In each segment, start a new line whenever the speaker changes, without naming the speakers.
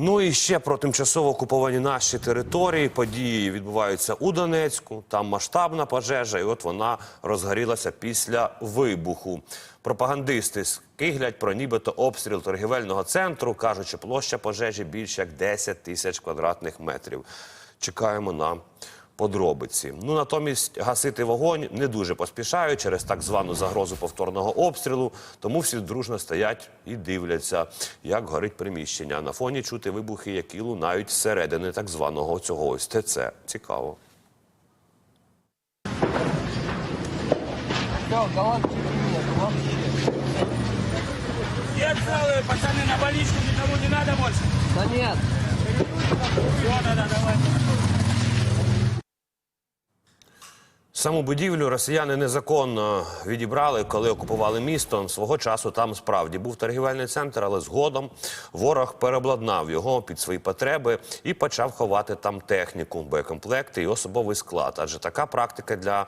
Ну і ще про тимчасово окуповані наші території. Події відбуваються у Донецьку. Там масштабна пожежа, і от вона розгорілася після вибуху. Пропагандисти скиглять про нібито обстріл торгівельного центру, кажучи, площа пожежі більше як 10 тисяч квадратних метрів. Чекаємо на подробиці. Ну натомість гасити вогонь не дуже поспішають через так звану загрозу повторного обстрілу. Тому всі дружно стоять і дивляться, як горить приміщення. На фоні чути вибухи, які лунають зсередини так званого цього ось ТЦ. Цікаво.
Нет, целые, пацаны, на больничку никому не надо больше.
Да нет.
Все, да-да, давай.
Саму будівлю росіяни незаконно відібрали, коли окупували місто. Свого часу там справді був торгівельний центр, але згодом ворог переобладнав його під свої потреби і почав ховати там техніку, боєкомплекти і особовий склад. Адже така практика для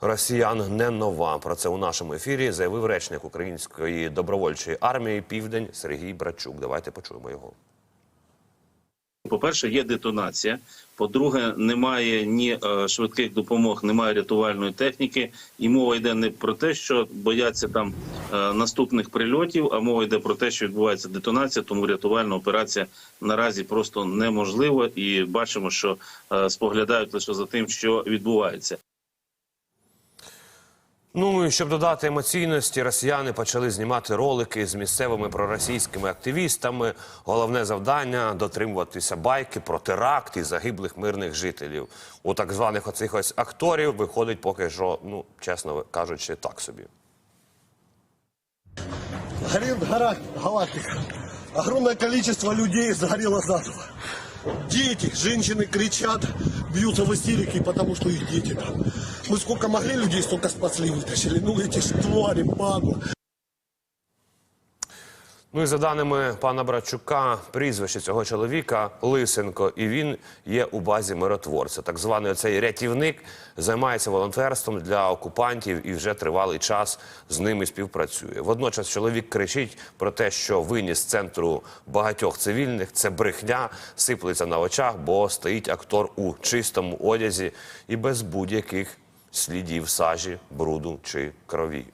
росіян не нова. Про це у нашому ефірі заявив речник української добровольчої армії Південь Сергій Брачук. Давайте почуємо його.
По-перше, є детонація. По-друге, немає ні е, швидких допомог, немає рятувальної техніки. І мова йде не про те, що бояться там е, наступних прильотів, а мова йде про те, що відбувається детонація, тому рятувальна операція наразі просто неможлива. І бачимо, що е, споглядають лише за тим, що відбувається.
Ну і щоб додати емоційності, росіяни почали знімати ролики з місцевими проросійськими активістами. Головне завдання дотримуватися байки про теракт і загиблих мирних жителів. У так званих оцих ось акторів виходить поки що, ну чесно кажучи, так собі.
Горит гора галактика. Огромное количество людей сгорело заживо. Дети, женщины кричат, бьются в истерике, потому что их дети там. Мы сколько могли людей, столько спасли, вытащили. Ну эти ж твари, падла.
Ну і за даними пана Братчука, прізвище цього чоловіка Лисенко, і він є у базі миротворця. Так званий цей рятівник займається волонтерством для окупантів і вже тривалий час з ними співпрацює. Водночас чоловік кричить про те, що виніс з центру багатьох цивільних це брехня, сиплеться на очах, бо стоїть актор у чистому одязі і без будь-яких слідів сажі, бруду чи крові.